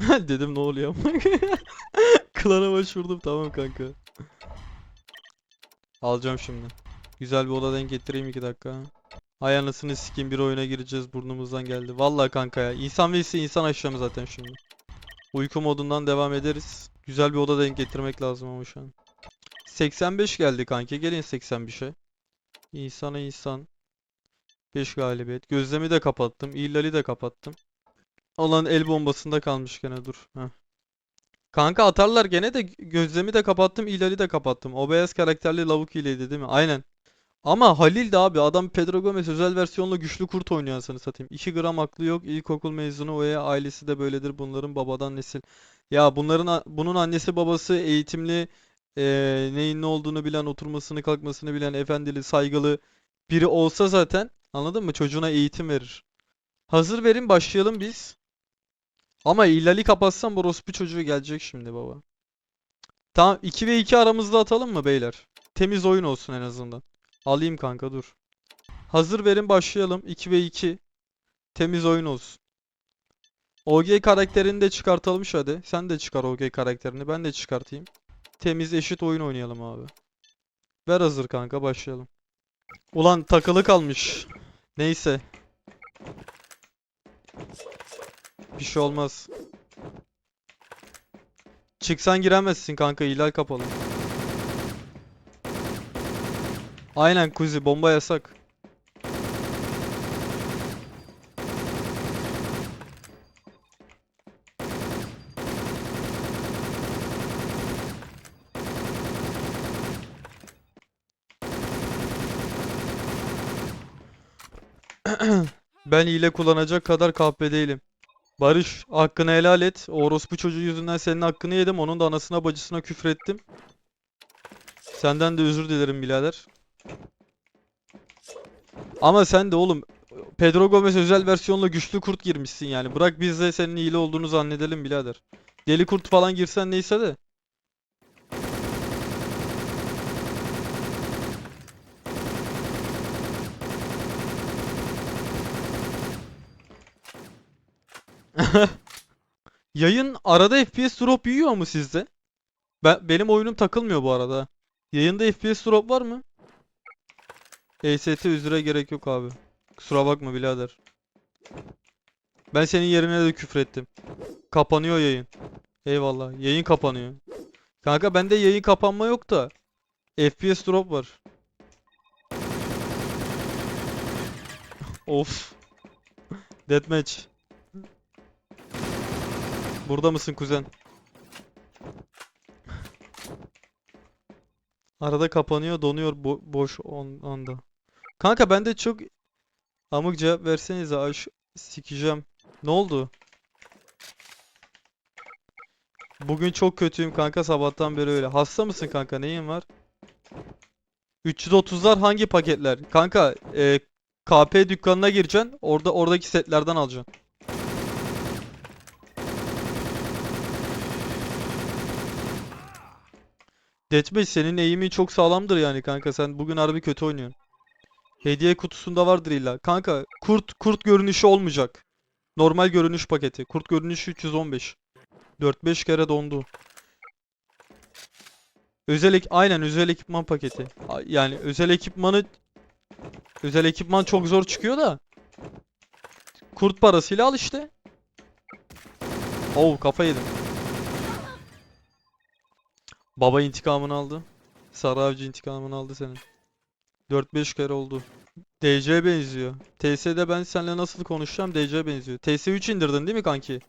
Dedim ne oluyor? Klana başvurdum tamam kanka. Alacağım şimdi. Güzel bir oda denk getireyim iki dakika. Hay anasını sikeyim bir oyuna gireceğiz burnumuzdan geldi. Vallahi kanka ya. İnsan vs insan aşağım zaten şimdi. Uyku modundan devam ederiz. Güzel bir oda denk getirmek lazım ama şu an. 85 geldi kanki. Gelin 85'e. İnsana insan. 5 galibiyet. Gözlemi de kapattım. İllali de kapattım. Olan el bombasında kalmış gene dur. Heh. Kanka atarlar gene de gözlemi de kapattım, İlali de kapattım. O beyaz karakterli lavuk hileydi değil mi? Aynen. Ama Halil de abi adam Pedro Gomez özel versiyonla güçlü kurt oynuyor anasını satayım. 2 gram aklı yok. İlkokul mezunu ve ailesi de böyledir bunların babadan nesil. Ya bunların bunun annesi babası eğitimli eee, neyin ne olduğunu bilen, oturmasını kalkmasını bilen, efendili, saygılı biri olsa zaten anladın mı? Çocuğuna eğitim verir. Hazır verin başlayalım biz. Ama ihlali kapatsam bu orospu çocuğu gelecek şimdi baba. Tamam 2 ve 2 aramızda atalım mı beyler? Temiz oyun olsun en azından. Alayım kanka dur. Hazır verin başlayalım. 2 ve 2. Temiz oyun olsun. OG karakterini de çıkartalım hadi. Sen de çıkar OG karakterini. Ben de çıkartayım. Temiz eşit oyun oynayalım abi. Ver hazır kanka başlayalım. Ulan takılı kalmış. Neyse. Bir şey olmaz. Çıksan giremezsin kanka ihlal kapalı. Aynen kuzi bomba yasak. Ben hile kullanacak kadar kahpe değilim. Barış, hakkını helal et. O orospu çocuğu yüzünden senin hakkını yedim. Onun da anasına bacısına küfrettim. Senden de özür dilerim birader. Ama sen de oğlum Pedro Gomez özel versiyonla güçlü kurt girmişsin yani. Bırak biz de senin hile olduğunu zannedelim birader. Deli kurt falan girsen neyse de. Yayın arada FPS drop yiyor mu sizde? Ben benim oyunum takılmıyor bu arada. Yayında FPS drop var mı? EST üzere gerek yok abi. Kusura bakma birader. Ben senin yerine de küfrettim. Kapanıyor yayın. Eyvallah. Yayın kapanıyor. Kanka bende yayın kapanma yok da FPS drop var. Of. Deathmatch. Burada mısın kuzen? Arada kapanıyor, donuyor bo- boş on anda. Kanka ben de çok amık cevap versenize aş sikeceğim. Ne oldu? Bugün çok kötüyüm kanka sabahtan beri öyle. Hasta mısın kanka? Neyin var? 330'lar hangi paketler? Kanka e, KP dükkanına gireceksin. Orada oradaki setlerden alacaksın. Deathmatch senin eğimin çok sağlamdır yani kanka. Sen bugün harbi kötü oynuyorsun. Hediye kutusunda vardır illa. Kanka kurt kurt görünüşü olmayacak. Normal görünüş paketi. Kurt görünüşü 315. 4-5 kere dondu. Özel aynen özel ekipman paketi. Yani özel ekipmanı özel ekipman çok zor çıkıyor da. Kurt parasıyla al işte. Oh kafa yedim. Baba intikamını aldı. Sarı avcı intikamını aldı senin. 4-5 kere oldu. DC benziyor. TS'de ben seninle nasıl konuşacağım DC benziyor. TS3 indirdin değil mi kanki?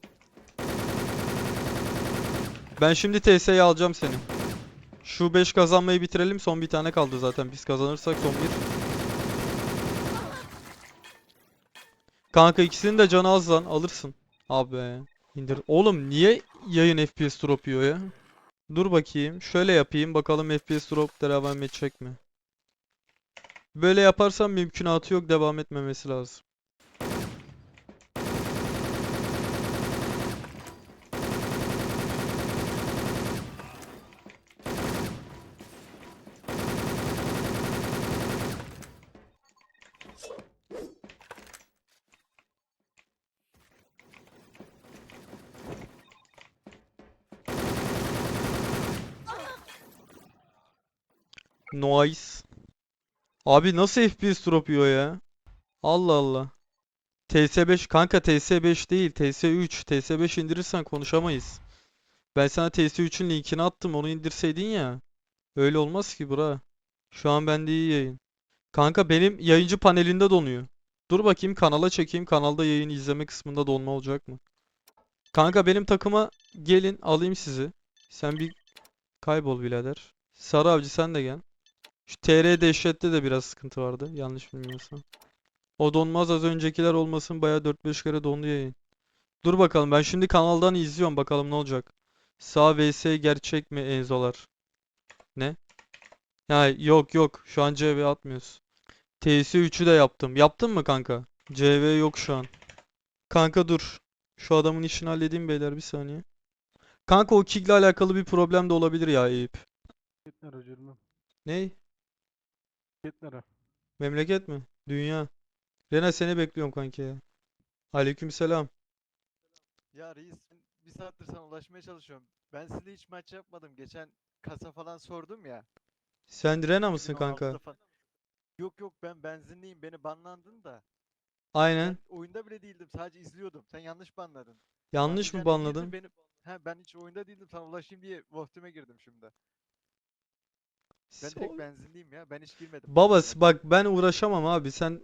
Ben şimdi TS'yi alacağım seni. Şu 5 kazanmayı bitirelim. Son bir tane kaldı zaten. Biz kazanırsak son bir. Kanka ikisinin de canı az lan. Alırsın. Abi indir. Oğlum niye yayın FPS drop ya? Dur bakayım. Şöyle yapayım. Bakalım FPS drop devam edecek mi? Böyle yaparsam mümkünatı yok. Devam etmemesi lazım. Noise. Abi nasıl FPS drop yiyor ya? Allah Allah. TS5 kanka TS5 değil TS3 TS5 indirirsen konuşamayız. Ben sana TS3'ün linkini attım onu indirseydin ya. Öyle olmaz ki bura. Şu an bende iyi yayın. Kanka benim yayıncı panelinde donuyor. Dur bakayım kanala çekeyim. Kanalda yayın izleme kısmında donma olacak mı? Kanka benim takıma gelin alayım sizi. Sen bir kaybol birader. Sarı avcı sen de gel. Şu TR dehşette de biraz sıkıntı vardı. Yanlış bilmiyorsam. O donmaz az öncekiler olmasın baya 4-5 kere dondu yayın. Dur bakalım ben şimdi kanaldan izliyorum bakalım ne olacak. Sağ vs gerçek mi Enzolar? Ne? Ha yok yok şu an CV atmıyoruz. TS3'ü de yaptım. Yaptın mı kanka? CV yok şu an. Kanka dur. Şu adamın işini halledeyim beyler bir saniye. Kanka o kickle alakalı bir problem de olabilir ya Eyüp. Git nere? Memleket mi? Dünya. Rena seni bekliyorum kanki ya. Aleykümselam. Ya reis bir saattir sana ulaşmaya çalışıyorum. Ben sizinle hiç maç yapmadım. Geçen kasa falan sordum ya. Sen Rena mısın 2016'da kanka? falan. Yok yok ben benzinliyim. Beni banlandın da. Aynen. Ben oyunda bile değildim. Sadece izliyordum. Sen yanlış banladın. Yanlış mı Banlayacağını banladın? Beni... He ben hiç oyunda değildim. Sana ulaşayım diye Vohtem'e girdim şimdi. Ben Sol- benzinliyim ya. Ben hiç girmedim. Babası oyuna. bak ben uğraşamam abi sen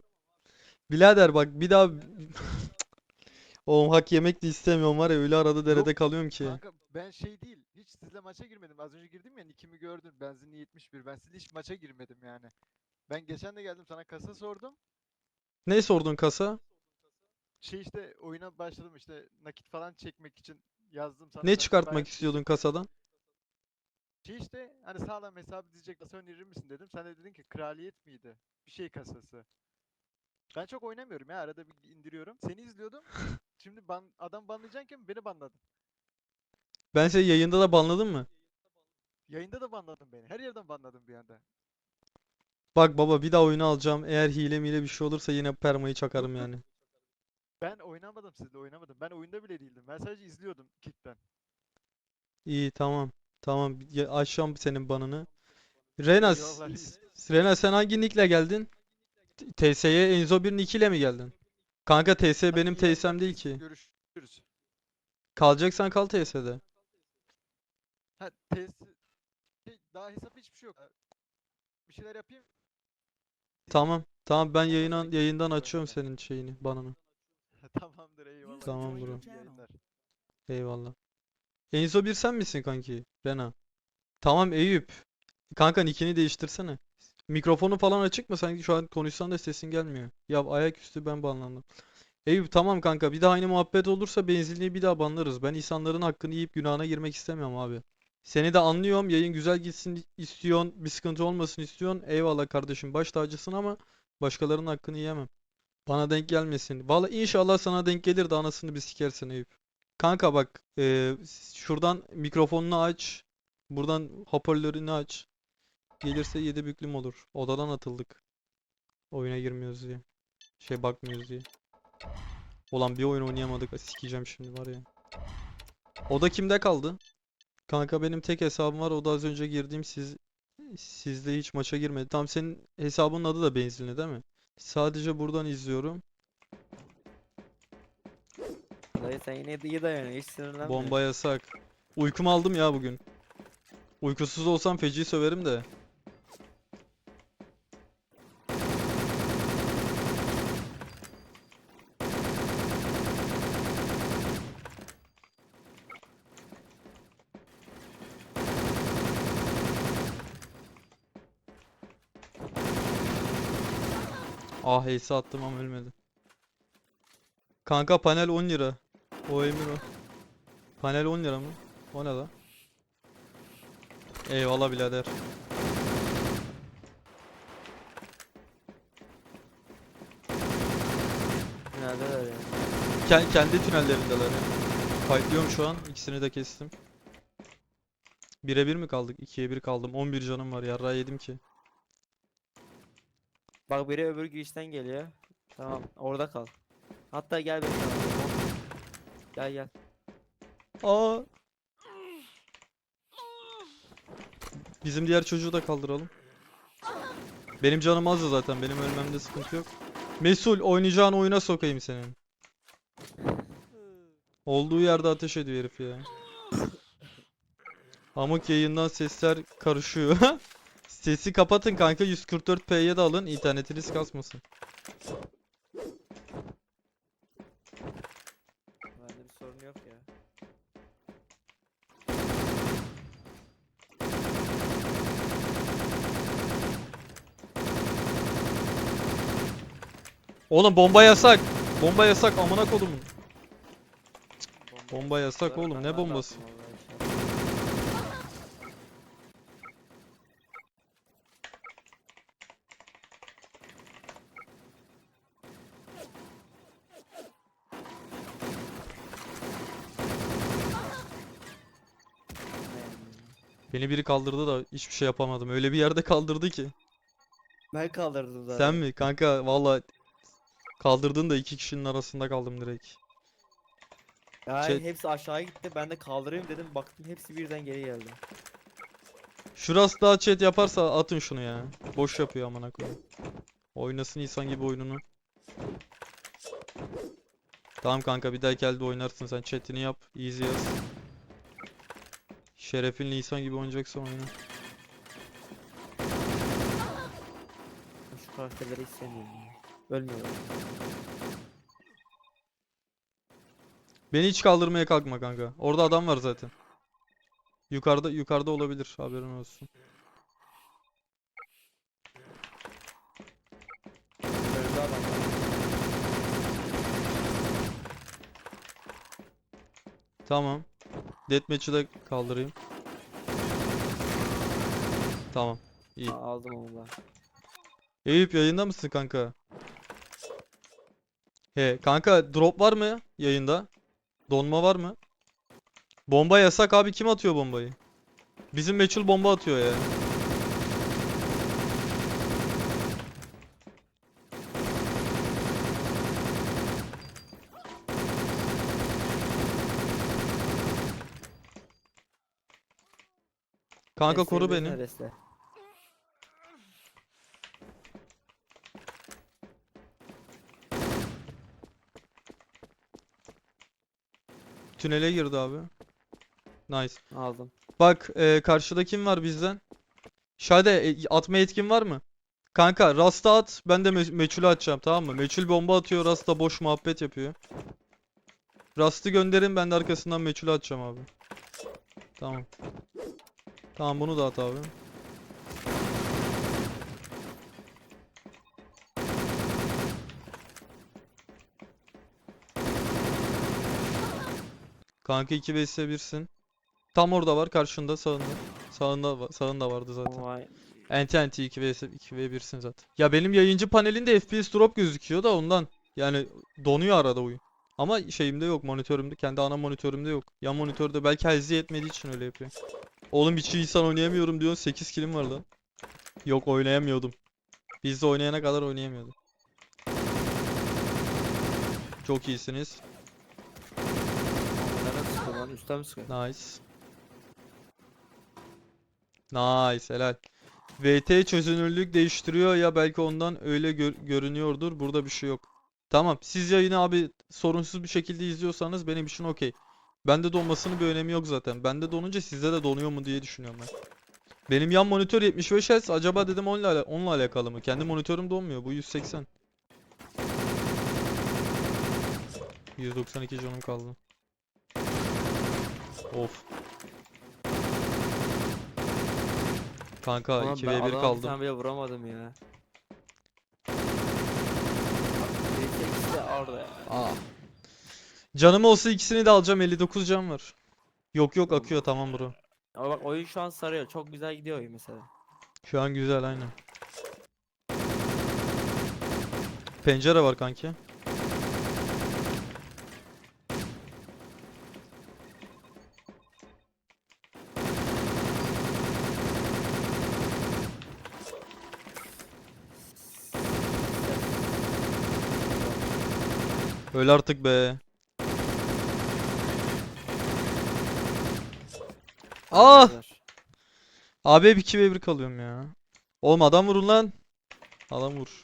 Birader bak bir daha Oğlum hak yemek de istemiyorum var ya öyle arada derede kalıyorum ki. Kanka ben şey değil. Hiç sizle maça girmedim. Az önce girdim ya. Nick'imi gördün. Benzinli 71. Ben sizle hiç maça girmedim yani. Ben geçen de geldim sana kasa sordum. Ne sordun kasa? Şey işte oyuna başladım işte nakit falan çekmek için yazdım sana. Ne sen çıkartmak bayağı- istiyordun kasadan? Şey işte hani sağlam hesabı diyecek nasıl önerir misin dedim. Sen de dedin ki kraliyet miydi? Bir şey kasası. Ben çok oynamıyorum ya arada bir indiriyorum. Seni izliyordum. Şimdi ban, adam banlayacakken beni banladın. Ben seni yayında da banladım mı? Yayında da banladın beni. Her yerden banladın bir anda. Bak baba bir daha oyunu alacağım. Eğer hile mile bir şey olursa yine permayı çakarım yani. Ben oynamadım sizle oynamadım. Ben oyunda bile değildim. Ben sadece izliyordum Kick'ten. İyi tamam. Tamam ya, açacağım senin banını. Rena, Rena sen hangi nickle geldin? TS'ye Enzo 1 nick ile mi geldin? Kanka TS benim TS'm değil ki. Görüşürüz. Kalacaksan kal TS'de. Ha test şey, daha hesap hiçbir şey yok. Bir şeyler yapayım. Tamam. Tamam ben yayından yayından açıyorum senin şeyini, banını. Tamamdır eyvallah. Tamam bro. Eyvallah. Enzo 1 sen misin kanki? Rena. Tamam Eyüp. Kanka nickini değiştirsene. Mikrofonu falan açık mı? Sanki şu an konuşsan da sesin gelmiyor. Ya ayaküstü ben banlandım. Eyüp tamam kanka bir daha aynı muhabbet olursa benzinliği bir daha banlarız. Ben insanların hakkını yiyip günahına girmek istemiyorum abi. Seni de anlıyorum. Yayın güzel gitsin istiyorsun. Bir sıkıntı olmasın istiyorsun. Eyvallah kardeşim. Baş tacısın ama başkalarının hakkını yiyemem. Bana denk gelmesin. Vallahi inşallah sana denk gelir de anasını bir sikersin Eyüp. Kanka bak eee, şuradan mikrofonunu aç. Buradan hoparlörünü aç. Gelirse yedi büklüm olur. Odadan atıldık. Oyuna girmiyoruz diye. Şey bakmıyoruz diye. Ulan bir oyun oynayamadık. Sikeceğim şimdi var ya. Oda kimde kaldı? Kanka benim tek hesabım var. O da az önce girdiğim siz sizde hiç maça girmedi. Tam senin hesabının adı da benzinli değil mi? Sadece buradan izliyorum. Dayı sen yine iyi dayanıyorsun hiç sinirlenme. Bomba yasak. Uykumu aldım ya bugün. Uykusuz olsam feci söverim de. Ah ace attım ama ölmedi. Kanka panel 10 lira. O emir o. Panel 10 lira mı? O ne la? Eyvallah birader. Neredeler ya? Ken- kendi tünellerindeler ya. Fightlıyorum şu an. İkisini de kestim. 1'e 1 mi kaldık? 2'ye 1 kaldım. 11 canım var. Yarrağı yedim ki. Bak biri öbür girişten geliyor. Tamam orada kal. Hatta gel benim yanıma. Gel gel. Aa. Bizim diğer çocuğu da kaldıralım. Benim canım azdı zaten. Benim ölmemde sıkıntı yok. Mesul oynayacağın oyuna sokayım senin. Olduğu yerde ateş ediyor herif ya. Amık yayından sesler karışıyor. Sesi kapatın kanka 144p'ye de alın internetiniz kasmasın. Bende bir sorun yok ya. Oğlum bomba yasak. Bomba yasak amına kodumun. Bomba yasak oğlum ne bombası? Beni biri kaldırdı da hiçbir şey yapamadım. Öyle bir yerde kaldırdı ki. Ben kaldırdım zaten. Sen mi? Kanka valla kaldırdın da iki kişinin arasında kaldım direkt. Yani Şey- hepsi aşağı gitti. Ben de kaldırayım dedim. Baktım hepsi birden geri geldi. Şurası daha chat yaparsa atın şunu ya. Boş yapıyor amına koyayım. Oynasın insan gibi oyununu. Tamam kanka bir dahaki elde oynarsın sen chatini yap. Easy yaz. Şerefinle insan gibi oynayacaksan oyna. Ben Şu karakterleri ya. Ölmüyorlar. Beni hiç kaldırmaya kalkma kanka. Orada adam var zaten. Yukarıda yukarıda olabilir haberin olsun. Öldü adam. Tamam. Deathmatch'ı da kaldırayım. Tamam. İyi. Aa, Aldım onu da. Eyüp yayında mısın kanka? He kanka drop var mı yayında? Donma var mı? Bomba yasak abi kim atıyor bombayı? Bizim meçhul bomba atıyor ya. Kanka koru beni. versene Tünele girdi abi. Nice. Aldım. Bak e, karşıda kim var bizden? Şade e, atma yetkin var mı? Kanka Rasta at ben de me meçhulü atacağım tamam mı? Meçhul bomba atıyor Rasta boş muhabbet yapıyor. Rast'ı gönderin ben de arkasından meçhulü atacağım abi. Tamam. Tamam bunu da at abi. Kanka 2 vs 1'sin. Tam orada var karşında sağında. Sağında va- sağında vardı zaten. Vay. Enti enti 2 vs 2 v 1'sin zaten. Ya benim yayıncı panelinde FPS drop gözüküyor da ondan. Yani donuyor arada oyun. Ama şeyimde yok monitörümde kendi ana monitörümde yok. Yan monitörde belki hızlı yetmediği için öyle yapıyor. Oğlum hiç insan oynayamıyorum diyorsun 8 kilim var lan. Yok oynayamıyordum. Biz de oynayana kadar oynayamıyordum. Çok iyisiniz. Üstten mi sıkıyor? Nice. Nice helal. VT çözünürlük değiştiriyor ya belki ondan öyle gör- görünüyordur. Burada bir şey yok. Tamam. Siz yayını abi sorunsuz bir şekilde izliyorsanız benim için okey. Bende donmasının bir önemi yok zaten. Bende donunca sizde de donuyor mu diye düşünüyorum ben. Benim yan monitör 75 Hz. Acaba dedim onunla, ala- onunla alakalı mı? Kendi monitörüm donmuyor. Bu 180. 192 canım kaldı. Of. Kanka Ulan 2v1 ben adama bir kaldım. tane bile vuramadım ya. Orada ya. Aa. Canım olsa ikisini de alacağım 59 can var. Yok yok akıyor tamam bro. Ama bak oyun şu an sarıyor. Çok güzel gidiyor oyun mesela. Şu an güzel aynen. Pencere var kanki. Öl artık be. Ah! Abi hep 2 ve 1 kalıyorum ya. Oğlum adam vurun lan. Adam vur.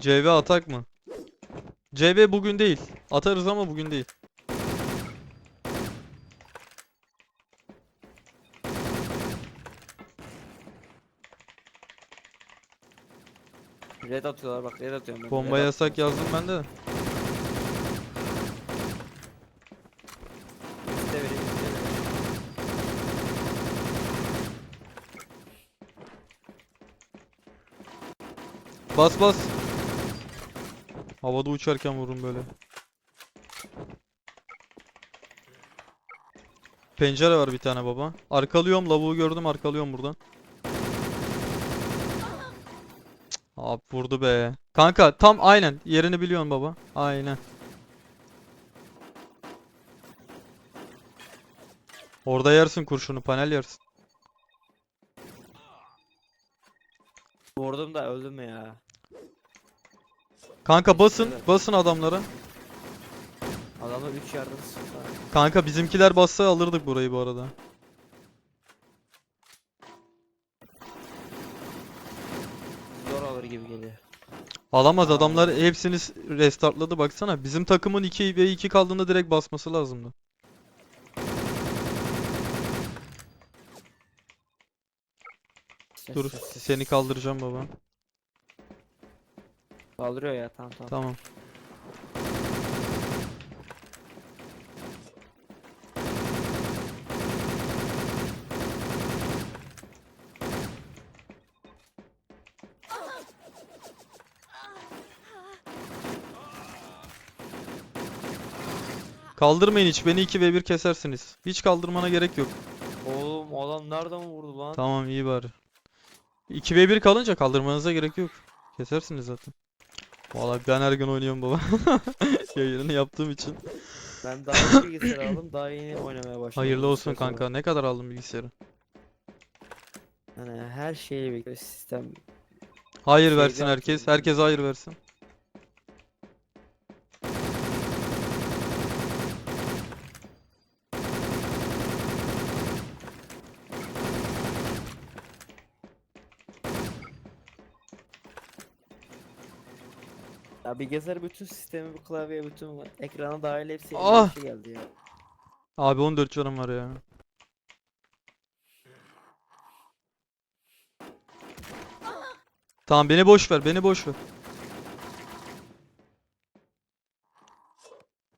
CV atak mı? CV bugün değil. Atarız ama bugün değil. Red atıyorlar bak red atıyorum ben. Bomba red yasak yazdım ben de. Vereyim, vereyim. Bas bas. Havada uçarken vurun böyle. Pencere var bir tane baba. Arkalıyorum lavuğu gördüm arkalıyorum buradan. Abi vurdu be. Kanka tam aynen yerini biliyorsun baba. Aynen. Orada yersin kurşunu panel yersin. Vurdum da öldüm ya. Kanka basın basın adamlara. Adamlar 3 yardım sıktı. Kanka bizimkiler bassa alırdık burayı bu arada. Zor alır gibi geliyor. Alamaz adamlar hepsini restartladı baksana. Bizim takımın 2 ve 2 kaldığında direkt basması lazımdı. Ses, Dur ses, ses. seni kaldıracağım baba. Kaldırıyor ya tamam tamam. Tamam. Kaldırmayın hiç. Beni 2 ve 1 kesersiniz. Hiç kaldırmana gerek yok. Oğlum adam nereden vurdu lan? Tamam iyi bari. 2 ve 1 kalınca kaldırmanıza gerek yok. Kesersiniz zaten. Vallahi ben her gün oynuyorum baba. Yayını yaptığım için. Ben daha yeni bilgisayar aldım daha yeni oynamaya başladım. Hayırlı olsun kanka. Ne kadar aldın bilgisayarı? Yani her şeyi bekliyor sistem. Hayır versin herkes. Herkes hayır versin. Ya bilgisayar bütün sistemi, bu klavye, bütün ekrana dahil hepsi Ah! şey geldi ya. Abi 14 canım var ya. Tamam beni boş ver. Beni boş ver.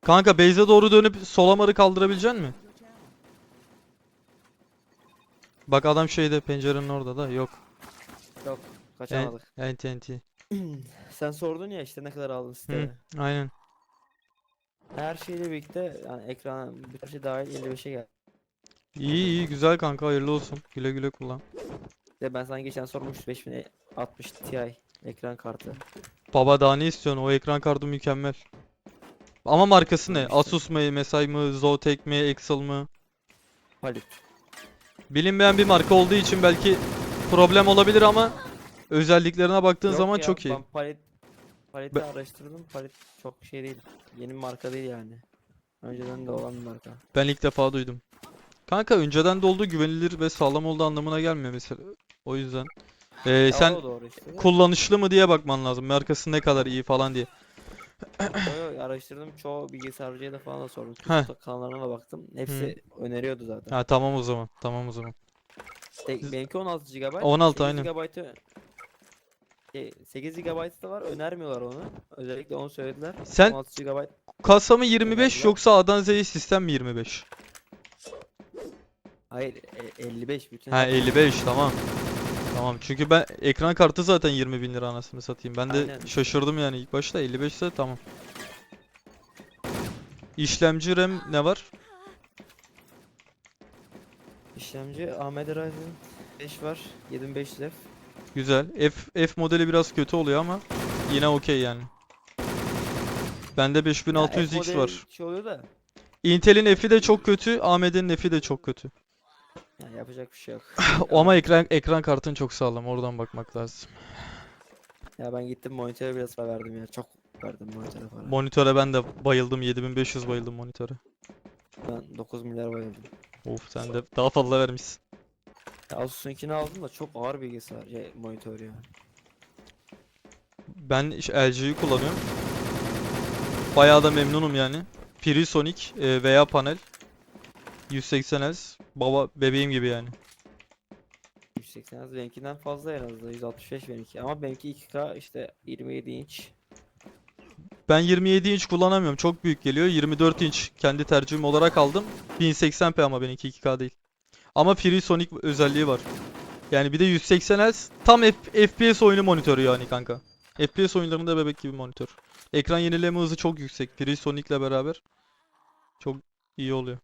Kanka base'e doğru dönüp solamarı kaldırabilecek mi? Bak adam şeyde pencerenin orada da yok. Yok kaçamadık. Enti enti. Sen sordun ya işte ne kadar aldın Hı, sistemi. aynen. Her şeyle birlikte yani ekrana bütün şey dahil 55'e geldi. İyi iyi güzel kanka hayırlı olsun. Güle güle kullan. De ben sana geçen sormuştum 5060 Ti ekran kartı. Baba daha ne istiyorsun? O ekran kartı mükemmel. Ama markası ne? işte. Asus mu, MSI mı, Zotac mi, Excel mı? Palit. Bilinmeyen bir marka olduğu için belki problem olabilir ama özelliklerine baktığın Yok zaman ya, çok iyi. Ben palet paleti araştırdım. Palet çok şey değil. Yeni marka değil yani. Önceden de olan bir marka. Ben ilk defa duydum. Kanka önceden de olduğu güvenilir ve sağlam olduğu anlamına gelmiyor mesela. O yüzden. Ee, Ya sen işte. kullanışlı mı diye bakman lazım. Markası ne kadar iyi falan diye. Yo, yo, araştırdım. Çoğu bilgisayarcıya da falan da sordum. Kanallarına da baktım. Hepsi öneriyordu zaten. Ha tamam o zaman. Tamam o zaman. Tek- benimki 16 GB. 16 8 aynen. GB'ı şey, 8 GB da var. Önermiyorlar onu. Özellikle onu söylediler. Sen 16 GB. kasa mı 25 Önerdiler. yoksa A'dan Z'ye sistem mi 25? Hayır, e, 55 bütün. Ha her- 55 tamam. Tamam çünkü ben ekran kartı zaten 20 bin lira anasını satayım. Ben de Aynen. şaşırdım yani ilk başta 55 ise tamam. İşlemci RAM ne var? İşlemci AMD Ryzen 5 var. 7500F. Güzel. F, F modeli biraz kötü oluyor ama yine okey yani. Bende Ya, F 5600X modeli var. Şey oluyor da. Intel'in F'i de çok kötü, AMD'nin F'i de çok kötü. Ya, yapacak bir şey yok. Ama ekran ekran kartın çok sağlam. Oradan bakmak lazım. Ya ben gittim monitöre biraz para verdim ya. Çok verdim monitöre para. Monitöre ben de bayıldım. 7500 bayıldım monitöre. Ben 9 milyar bayıldım. Of sen de daha fazla vermişsin. Asus'unkini aldım da çok ağır bilgisayar şey, monitör ya. Ben iş- LG'yi kullanıyorum. Bayağı da memnunum yani. Prisonic e, veya panel. 180 Hz. Baba bebeğim gibi yani. 180 Hz benimkinden fazla en azından 165 benimki ama benimki 2K işte 27 inç. Ben 27 inç kullanamıyorum. Çok büyük geliyor. 24 inç kendi tercihim olarak aldım. 1080p ama benimki 2K değil. Ama FreeSonic özelliği var. Yani bir de 180 Hz tam F- FPS oyunu monitörü yani kanka. FPS oyunlarında bebek gibi monitör. Ekran yenileme hızı çok yüksek. FreeSonic'le beraber çok iyi oluyor.